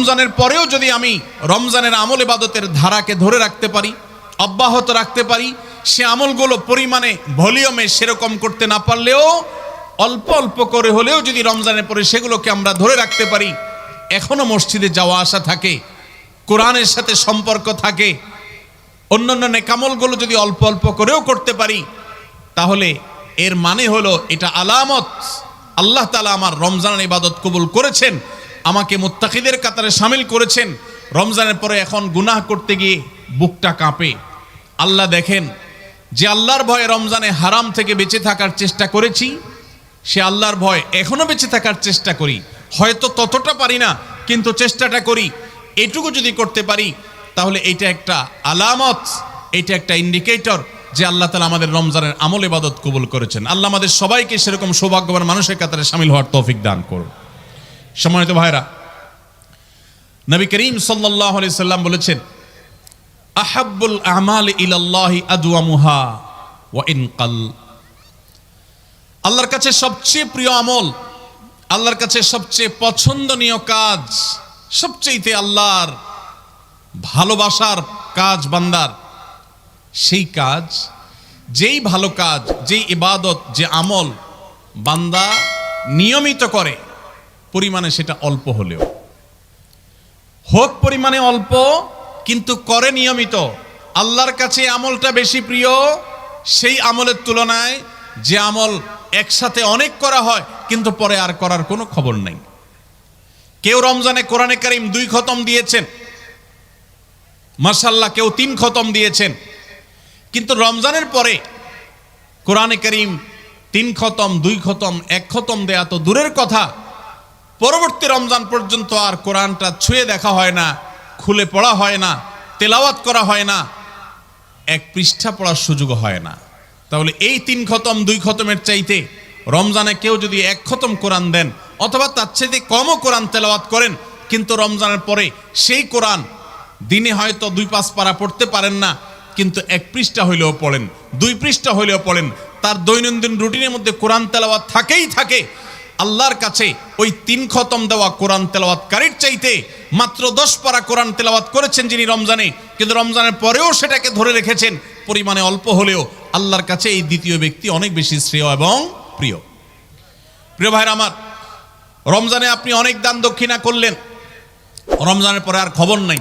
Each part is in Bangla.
রমজানের পরেও যদি আমি রমজানের আমল ইবাদতের ধারাকে ধরে রাখতে পারি, অব্যাহত রাখতে পারি, সে আমলগুলো পরিমাণে, ভলিউমে সেরকম করতে না পারলেও, অল্প অল্প করে হলেও যদি রমজানের পরে সেগুলোকে আমরা ধরে রাখতে পারি, এখনও মসজিদে যাওয়া আসা থাকে, কোরআনের সাথে সম্পর্ক থাকে, অন্যান্য নেকামলগুলো যদি অল্প অল্প করেও করতে পারি, তাহলে এর মানে হলো এটা আলামত। আল্লাহ তালা আমার রমজানের ইবাদত কবুল করেছেন। আমাকে মুত্তাকিদের কাতারে সামিল করেছেন। রমজানের পরে এখন গুনাহ করতে গিয়ে বুকটা কাঁপে। আল্লাহ দেখেন, যে আল্লাহর ভয়ে রমজানে হারাম থেকে বেঁচে থাকার চেষ্টা করেছি, সে আল্লাহর ভয় এখনও বেঁচে থাকার চেষ্টা করি। হয়তো ততটা পারি না, কিন্তু চেষ্টাটা করি। এটুকু যদি করতে পারি, তাহলে এটা একটা আলামত এটা একটা ইন্ডিকেটর যে আল্লাহ তালা আমাদের রমজানের আমল ইবাদত কবুল করেছেন। আল্লাহ আমাদের সবাইকে সেরকম সৌভাগ্যবান মানুষের কাতারে সামিল হওয়ার তৌফিক দান করুন। সম্মানিত ভাইরা, নবী করিম সাল্লাহ সাল্লাম বলেছেন, আহাব্বুল আমাল ইলাল্লাহি আদওয়ামুহা ওয়া ইনকাল আল্লাহর কাছে সবচেয়ে প্রিয় আমল, আল্লাহর কাছে সবচেয়ে পছন্দনীয় কাজ, সবচেয়েতে আল্লাহর ভালোবাসার কাজ বান্দার, সেই কাজ, যেই ভালো কাজ, যেই ইবাদত, যে আমল বান্দা নিয়মিত করে পরিমাণে সেটা অল্প হলেও। হোক পরিমাণে অল্প, কিন্তু করে নিয়মিত। আল্লাহর কাছে আমলটা বেশি প্রিয় সেই আমলের তুলনায় যে আমল একসাথে অনেক করা হয়, কিন্তু পরে আর করার কোনো খবর নেই। কেউ রমজানে কোরআনে কারিম দুই খতম দিয়েছেন। মার্শাল্লাহ কেউ তিন খতম দিয়েছেন। কিন্তু রমজানের পরে কোরআনে করিম তিন খতম, দুই খতম, এক খতম দেয়া তো দূরের কথা। পরবর্তী রমজান পর্যন্ত আর কোরআনটা ছুঁয়ে দেখা হয় না, খুলে পড়া হয় না, তেলাওয়াত করা হয় না, এক পৃষ্ঠা পড়ার সুযোগ হয় না। তাহলে এই তিন খতম, দুই খতমের চাইতে রমজানে কেউ যদি এক খতম কোরআন দেন, অথবা তার চাইতে কমও কোরআন তেলাওয়াত করেন, কিন্তু রমজানের পরে সেই কোরআন দিনে হয়তো দুই পাঁচ পারা পড়তে পারেন না, কিন্তু এক পৃষ্ঠা হইলেও পড়েন, দুই পৃষ্ঠা হইলেও পড়েন, তার দৈনন্দিন রুটিনের মধ্যে কোরআন তেলাওয়াত থাকেই থাকে আল্লাহর কাছে ওই তিন খতম দেওয়া কোরআন তেলাওয়াতকারীর চাইতে মাত্র দশ পারা কোরআন তেলাওয়াত করেছেন যিনি রমজানে। কিন্তু রমজানের পরেও সেটাকে ধরে রেখেছেন। পরিমাণে অল্প হলেও আল্লাহর কাছে এই দ্বিতীয় ব্যক্তি অনেক বেশি শ্রেয় এবং প্রিয়। প্রিয় ভাইরা আমার, রমজানে আপনি অনেক দান দক্ষিণা করলেন। রমজানের পরে আর খবর নাই।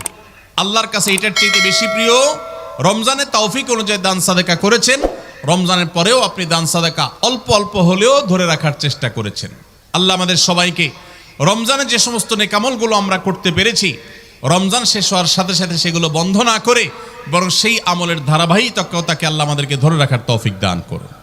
আল্লাহর কাছে এটার চাইতে বেশি প্রিয়, রমজানে তৌফিক অনুযায়ী দান সাদেকা করেছেন। রমজানের পরেও আপনি দান সাদেকা অল্প অল্প হলেও ধরে রাখার চেষ্টা করেছেন। আল্লাহ আমাদের সবাইকে রমজানে যে সমস্ত নেকামলগুলো আমরা করতে পেরেছি, রমজান শেষ হওয়ার সাথে সাথে সেগুলো বন্ধ না করে বরং সেই আমলের ধারাবাহিকতাকে আল্লাহ আমাদেরকে ধরে রাখার তৌফিক দান করুন।